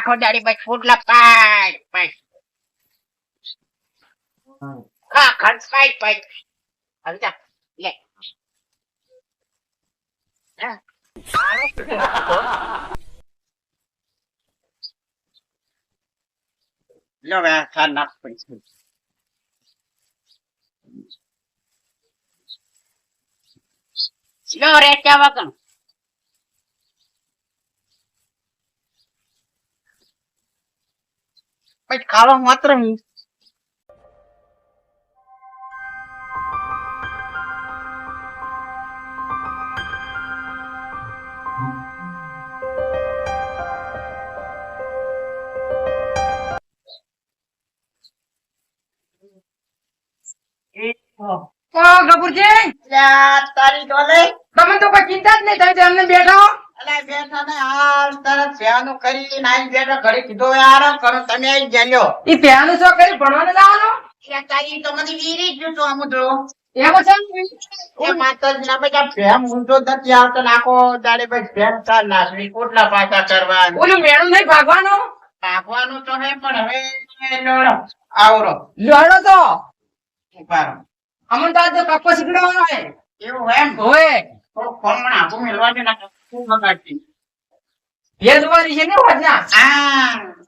આખો દાડી બસ ફૂટલા પાય પાય હા ખર્ચ પાય પાય જા લે. લો આ ખા નાખ પૈસા લો રે ચા વગર. પછી ખાવા માત્ર તરત કરી નાઈ બેઠો ઘડી કીધો યાર કરો તમે આઈ જલ્યો ઈ પેનું શું કરી ભણવાને જવાનો એ તારી તો મને વીરી જ તો આમ તો છે એ માતાજીના બધા પ્રેમ ઊંધો નથી આવતો ને દાડે બસ પ્રેમ ચાલ નાખવી કોટલા પાછા કરવા ઓલું મેળું નહીં ભાગવાનો? ભાગવાનું તો હે પણ હવે લોડો આવરો. લડો તો. અમન તો કપ્પો એવું એમ? હોય. મેળવા ને એ છે ને વાજના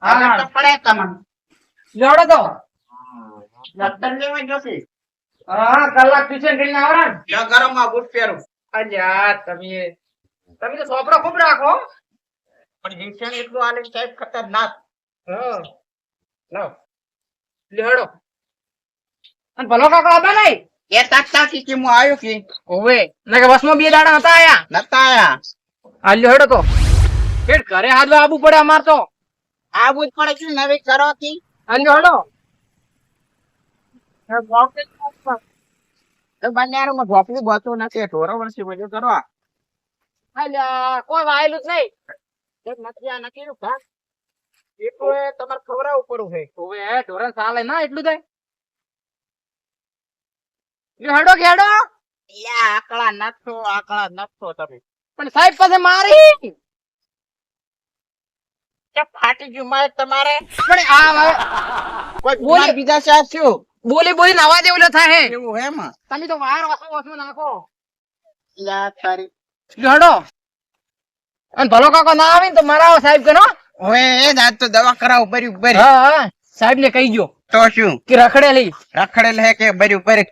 હા પડે તમને લડો તો. લગન લેવા જોશે હા કલાક ટ્યુશન કરીને આવરા લ્યો ગરમમાં બૂટ પહેરું. અલ્યા તમે તમે તો સોપરો ખૂબ રાખો. પણ શિક્ષણ એટલું આલે સાહેબ ખતરનાક. હા. લાવ. લેડો અને ભલો કાકો આબા નહીં? એ તાકતા કી કે હું આવ્યો કે? ઓવે. નકે બસમાં બે દાડા હતા આયા? નતા આયા. આ લેડો તો. પેટ ઘરે હાથવા આબુ પડે અમાર તો. આ જ પડે છે નવી કરો થી અને હડો બંને માં ગોપી નથી ઢોરો વર્ષે બધું કરવા. કોઈ વાયેલું જ નહીં. નથી આ નથી નું એટલું એ તમારે ખવડાવવું પડું છે. ઓવે ઢોરણ ચાલે ના એટલું થાય? હડો કે હડો યા આકડા નથો આકડા નથો તમે. પણ સાહેબ પાસે મારી. કે ફાટી ગયું તમારે? પણ આ કોઈ બોલે. બીજા સાહેબ શું બોલી બોલી નવા દેવલો થાય હે એવું એમ? તમે તો વાર વાસો વાસો નાખો. યા તારી. લ્યો અને ભલો કાકો ના આવે ને તો મારા સાહેબ કનો હવે એ જ તો દવા કરાવું બર્યું બરી હા હા. સાહેબ ને કહી ગયો તો શું? કે રખડેલી. રખડેલ હે કે ભરી બરી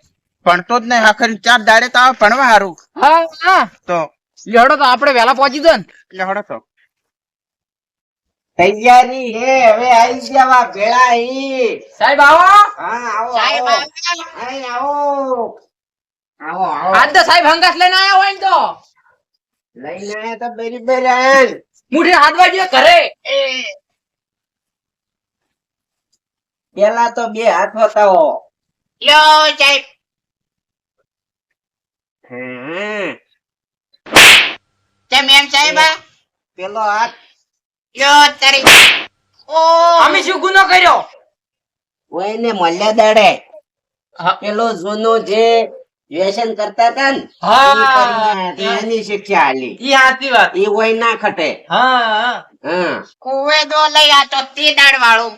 ભણતો જ નહીં આખરી ચાર દાડે તો આવે ભણવા સારું હા હા. તો? લ્યો હડો તો આપણે વહેલા પહોંચી દો ને. એટલે તો. તૈયારી હે હવે આવી જવા ભેળા ઈ. સાહેબ આવો. હા આવો સાહેબ આવો. આવો. આવો આ તો સાહેબ હંગાસ લઈને આયા હોય ને તો. લઈને આયા તો બેરી બેરી મુઠી હાથ વાગ્યો ઘરે પેલા તો બે હાથ બતાવો લ્યો સાહેબ. કેમ એમ સાહેબ પેલો હાથ લ્યો તારી ઓ અમે શું ગુનો કર્યો? ઓયને મળ્યા દાડે. પેલો જૂનો જે વ્યસન કરતા હતા ને હા. ઈ કરીને હતી, એની શિક્ષા આલી ઈ સાચી વાત. ઈ હોય ના ખટે. હા હા. કુવે દો લઈ આ તો તે દાડ વાળું.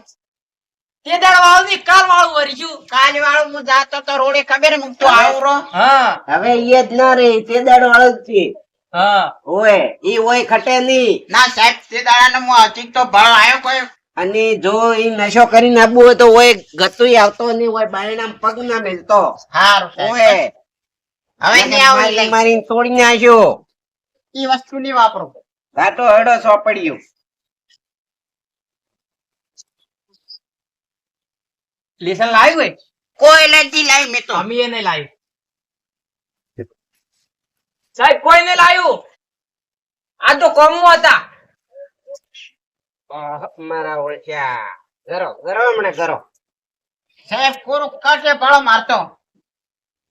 તે દાડ વાળું ની કાલ વાળું વરીશું. કાલ વાળું હું જાતો તો રોડે ખબર મૂકતો આવરો. હા. હવે ઈ જ ના રે તે દાડ વાળું જ છે. ઓય ઈ હોય ખટે નહીં. ના સાહેબ તે દાડા નો હજી તો ભાવ આવ્યો કોઈ. અને જો ઈ નશો કરીને આવવું હોય તો ઓય ગતુંય આવતો નહીં હોય બાયણા પગ ના મેલતો. હાર ઓય. હવે નહીં આવે મારી તોડી આવ્યો ઈ વસ્તુ ની વાપરો. ગાતો હડો સોપડ્યું. લેસન લાવ્યું હોય? કોઈ નથી લાવી મેં તો. અમે એને લાવ્યું. સાહેબ કોઈ ને લાવ્યું આ તો કોમો હતા. મારા ઓળખ્યા. કરો કરો હમણાં કરો સાહેબ, કોરો કાટે ભાળો મારતો.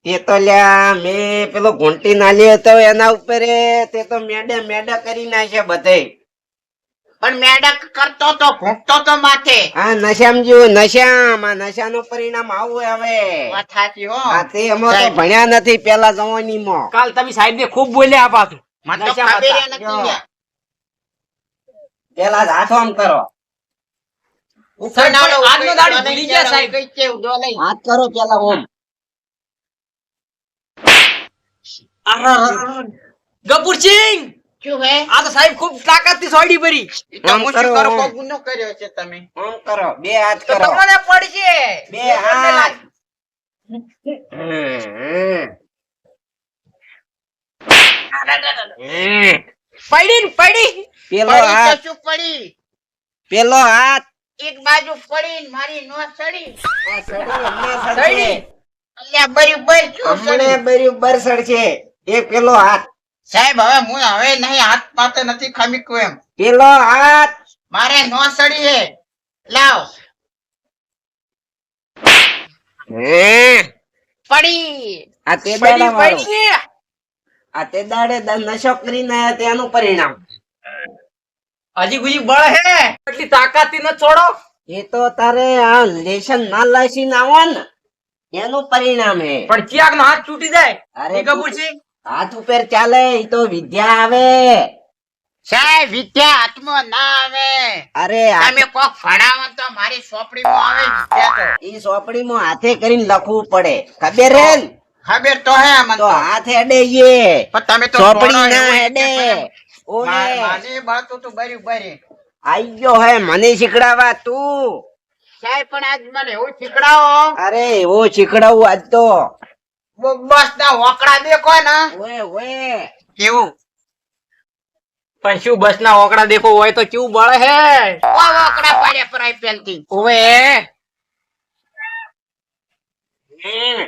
તે તો લ્યા, મેં પેલો ઘૂંટી નાલી હતો એના ઉપર. તે તો મેડે મેડે કરી નાખે બધે. પણ મેડક કરતો તો ભૂંકતો તો માથે. આ નશામ જેવું નશામ. આ નશાનું પરિણામ આવું હવે. થાકી હો. આ તે અમે તો ભણ્યા નથી પેલા જવાનીમાં. કાલ તમે સાહેબ ને ખૂબ બોલ્યા આ પાછું. પેલા હાથો આમ કરો. ગપુર. હાથ કરો પેલા ઓમ. ગપુરસિંહ શું હે આ તો સાહેબ ખૂબ તાકાતથી સોયડી ભરી. ઈ તો આમ હું શું કરો, કરું? ગુનો કર્યો છે તમે. ઓમ કરો બે હાથ કરો. તમને પડશે. બે હાથ. હમ, હમ. હમ. પડી પડી. પેલો હાથ. શું પડી? પેલો હાથ. એક બાજુ પડી ને મારી નો સડી. આ સડી. સડશે. અલ્યા બરાબર શું સડી? બરાબર એ પેલો હાથ. સાહેબ હવે હું હવે નહીં હાથ પાસે નથી ખમીકું એમ. પેલો હાથ. મારે નો સડી હે. લાવ. પડી. આ તે દાડે પડી આ તે દાડે નશો કરીને આયા તેનું પરિણામ. હજી ગુજી બળ હે. એટલી તાકાતથી ન છોડો. એ તો તારે આ લેશન ના આવો ને એનું પરિણામ હે. પણ ચિયાક નો હાથ તૂટી જાય અરે એ ગપુરસિંહ હાથ ઉપર ચાલે તો વિદ્યા આવે. સાહેબ વિદ્યા હાથમાં ના આવે. અરે તમે કોક ફડાવો તો મારી સોપડીમાં આવે વિદ્યા તો. ઈ સોપડીમાં હાથે કરીને લખવું પડે. ખબર હે ખબર તો હે મને તો હાથ હેડે યે પણ તમે તો સોપડી ના હેડે. એટલે ઓએ માર- તો બરાબર હે. આઈ ગયો હે મને શીખડાવા તું. સાહેબ પણ આજ મને એવું શીખડાવો. અરે એવો શીખડાવું આજ તો. બસ ના હોકડા દેખો ને. ઓએ ઓએ કેવું? પણ શું બસ ના ઓકડા દેખો હોય તો કેવું બળે હે? ઓ હોકડા પાડ્યા પર પેલથી. ઓએ હમ.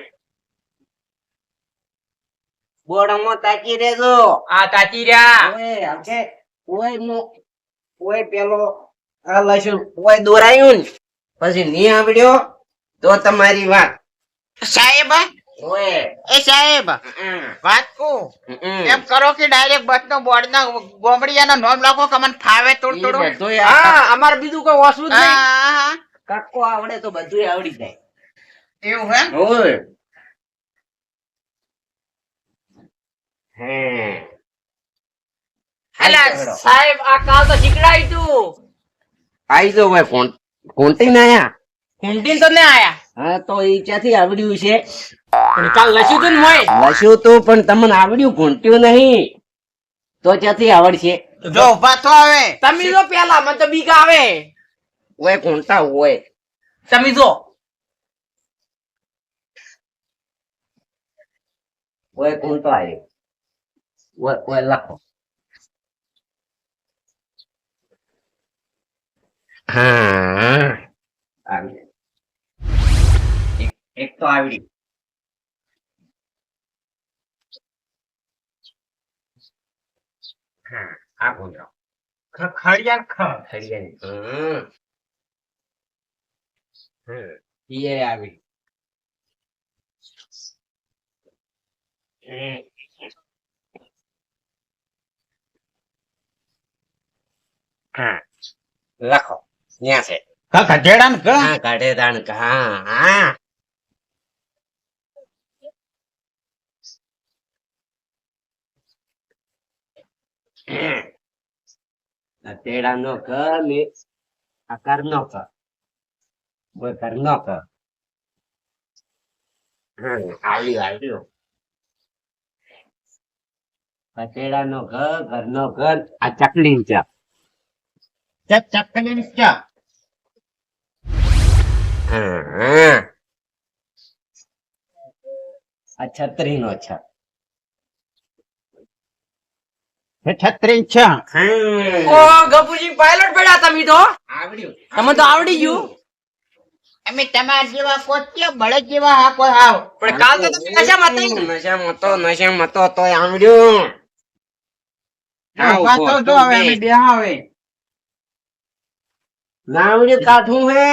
તાકી રેજો આ તાકી રહ્યા. ઓએ આવશે ઓય મો. ઓય પેલો. આ લસણ ઓય દોરાયું ને. પછી નહીં આવડ્યો તો તમારી વાત. સાહેબ એ સાહેબ વાત કહું એમ કરો કે ડાયરેક્ટ બસ નો બોર્ડ ના ગોમડિયા નામ લખો કે મને ફાવે થોડું થોડું. હા અમારે બીજું કોઈ ઓછું જ નહીં. કાકો આવડે તો બધું આવડી જાય. એવું હે ઓય. હે સાહેબ આ કાલ તો શીખડાયું તું. આઈ જો ભાઈ કોણ કોણથી ના આયા? કુંટીન તો ને આયા. હા તો ઈચ્છાથી ક્યાંથી આવડ્યું છે? પણ કાલ લસ્યું તું મોય? લસ્યું તું પણ તમને આવડ્યું ઘૂંટ્યું નહીં. તો ક્યાંથી આવડશે? જો ઊભા તો હવે તમે જો પેલા મને તો બીક આવે. ઓય ઘૂંટા હોય. તમે જો. ઓય ઘૂંટો આવ્યો ઓય ઓય લખો. હા. આવી. એક- એક તો આવડી. હા આ ઘૂંટો ખડિયા ખ હરિયાણી હમ. ઈ આવી. હા લખો. ત્યાં છે. ગધેડા ને ગ હા કાઢે દાણ હા. તેડા નો ક ને આકાર નો ક કોઈ કર નો ક આવ્યું આવ્યું પતેડા નો ઘ ઘર નો ઘર આ ચકલી ચા ચકલી ચા આ છત્રી નો છ છત્રી છે. ઓ ગપુજી પાયલોટ બેડા તમે તો. આવડ્યું. તમે તો આવડી ગયું. અમે તમારા જેવા કોત્યો બળદ જેવા હા કોઈ હાવ. પણ કાલ તો તમે નશામાં હતા. નશામાં તો નશામાં તો તોય આવડ્યું. આવ તો હવે અમે બે. બે હવે કાઠું હે.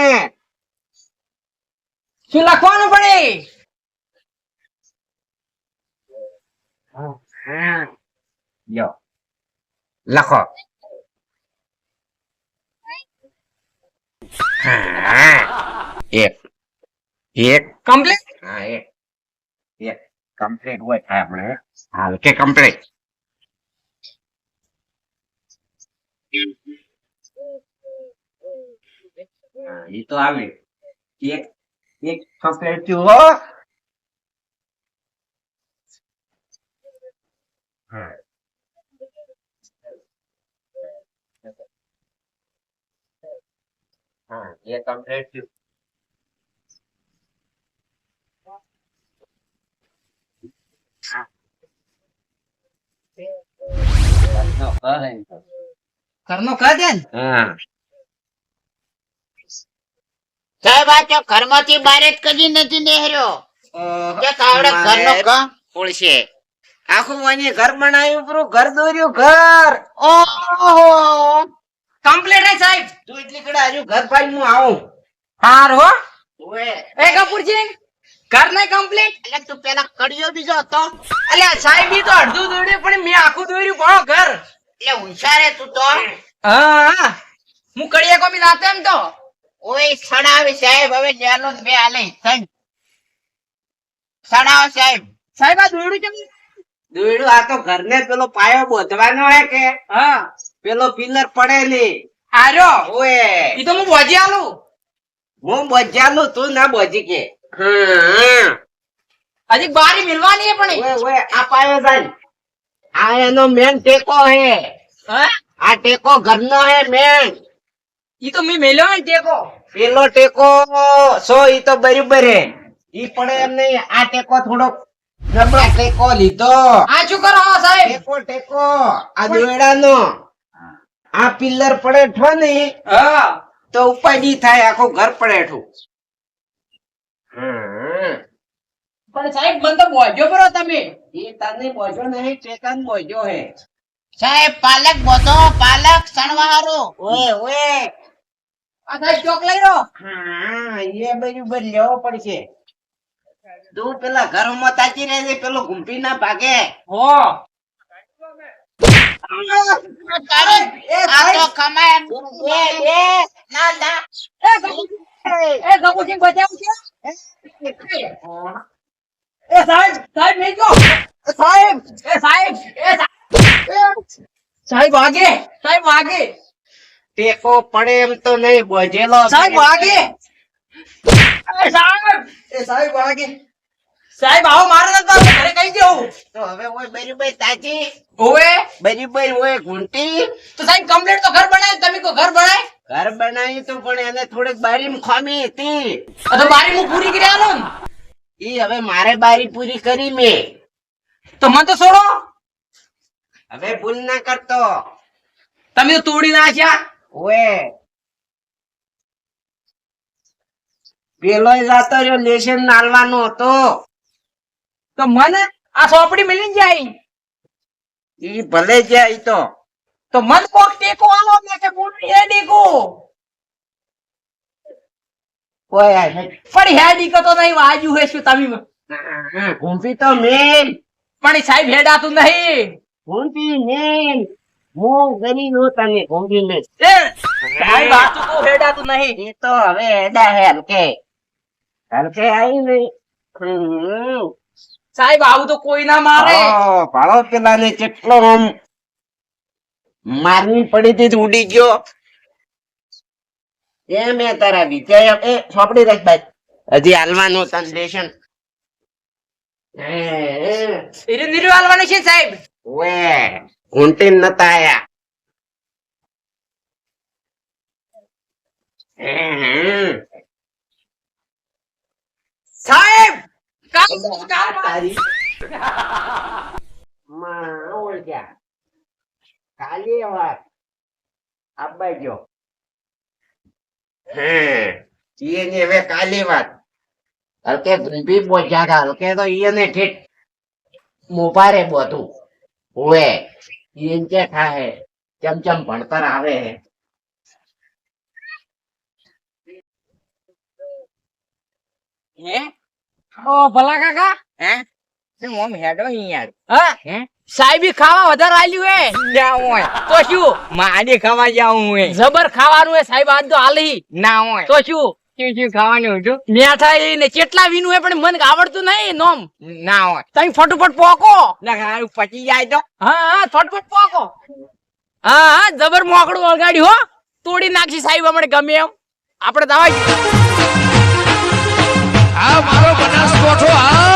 શું લખવાનું પડે? હા યો લખો હા એક એક કમ્પ્લીટ હા એક એક કમ્પ્લીટ હોય થાય આપણે હા કે કમ્પ્લીટ હા, ઈ તો આવે એક એક ચોકલેટ હો હા. હા એ કમ્પ્લીટ થયું. ઘરનો કર દે ને? હા. સાહેબ આ તો ઘરમાંથી બહાર જ કદી નથી નેહર્યો કે કાવડે ઘરનો ક પોળશે આખું મને ઘર બનાવ્યું પૂરું ઘર દોર્યું ઘર. ઓહો! કમ્પ્લીટ હે સાહેબ. તું એટલી કડા આજુ ઘર પાઈ હું આવું. હાર હો. ઓએ. એ કપૂરજી ઘર ને કમ્પ્લીટ એટલે તું પેલા કડિયો બીજો હતો. એટલે સાહેબ ઈ તો અડધું દોર્યું પણ મેં આખું દોર્યું. પણ ઘર? એટલે હોશિયાર હે તું તો. હા હા. કડિયા કોમી લાતો એમ તો. ઓય સડાવી સાહેબ હવે લેલો બે આલે સાહેબ સડાવ સાહેબ. સાહેબ આ દોડ્યું કેમ? દોડ્યું આ તો ઘરને પેલો પાયો બોધવાનો હે કે? હા. પેલો પિલર પડે ની ઓએ. ઈ તો હું બોજી આલું. હું બજાલું તું ના બજી કે. હજી બારી મિલવાની હે પણ ઓએ ઓએ આ પાયો જાય. આ એનો મેન ટેકો હે. આ ટેકો ઘરનો હે મેન ઈ તો મેં મેલ્યો ને ટેકો. પેલો ટેકો સો ઈ તો બરાબર હે. ઈ પડે એમ નહીં આ ટેકો થોડો નબળો ટેકો લીધો. આ શું કરો હો સાહેબ? ટેકો ટેકો. આ દોયડાનો. આ પિલ્લર પડે ઠો નહીં હા. તો ઉપાડી થાય આખું ઘર પડેઠું હમ. પણ સાહેબ મને તો બોજો પરો તમે. ઈ તને બોજો નહીં ચેતન બોજો હે. સાહેબ પાલક બોધો પાલક સણવારો ઓએ ઓએ આ સાહેબ ચોક લઈ હા એ બરાબર લેવો પડશે. તું પેલા ઘરમાં તાચી રહે છે પેલો ગુંપી ના ભાગે. હો. સાહેબ સાહેબ નહીં સાહેબ. વાગે સાહેબ એ સાહેબ. સાહેબ આગે સાહેબ આગે ટેકો પડે એમ તો નહીં બોજેલો સાહેબ વાગે. એ સાહેબ. એ સાહેબ આગે સાહેબ આવો મારે પાછું ઘરે કહી દેવું તો હવે ઓય બરાબર તાજી ઓવે બરાબર ઓય ઘૂંટી? તો સાહેબ કમ્પ્લીટ તો ઘર બનાય તમે કો ઘર બનાય? ઘર બનાવ્યું તો પણ એને થોડીક બારી ખામી હતી. તો બારી હું પૂરી કરી આલો. ઈ હવે મારે બારી પૂરી કરી મે. તો મન તો છોડો. હવે ભૂલ ના કરતો. તમે તો તોડી નાખ્યા. ઓએ પેલો જાતો રહ્યો લેશન નાલવાનો હતો. તો મને આ સોપડી મિલી જાય. ઈ ભલે જાય તો. તો મન કોક ટેકો આલો મે કે પૂરી હે ડીકો ઓય. પણ હે ડીકો તો નહીં વાજુ હે શું તમે? ઘૂંપી તો મેન. પણ સાહેબ હેડાતું નહીં. ઘૂંપી મેન. હું ગરી નો તને ઘૂંપી મેં. એ સાહેબ આ તો હેડાતું નહીં. એ તો હવે હેડા હે હલકે. હલકે આવી નહીં. સાહેબ આવું તો કોઈ ના મારે. પાડો પેલા ને કેટલો આમ મારવી પડી તી ઉડી ગયો. એ મેં તારા વિજય એ સોપડી રાખ ભાઈ હજી હાલવાનો સંદેશન. છે સાહેબ. વે ઘૂંટી નતા આયા. સાહેબ કાલી વાત ગયો હે ઈએની હવે કાલી વાત હલકે ભી બોજા કા હલકે તો ઈએને ઠીક મોબારે બધું હોવે ઈએન કે થાય ચમ ચમ ભણતર આવે હે હે? ઓ ભલા કાકા? હે? તું હેડો યાર હા? હે? સાહેબ ખાવા વધારે આલ્યું હે. ના હોય. તો શું? માડી ખાવા જાવું હોય. જબર ખાવાનું હે સાહેબ આજ તો આલી ના હોય. તો શું? શું શું ખાવાનું હતું? મેઠા ને કેટલા વીનું હે પણ મને આવડતું નહીં નોમ. ના હોય. તમે ફટોફટ પોકો. ના ખાવાનું પચી જાય તો. હા હા ફટફટ પોકો. હા હા જબર મોકડું વળગાડ્યું હો. તોડી નાખી સાહેબ અમને ગમે એમ. આપણે દવા આ મારો બનાસકોઠો આ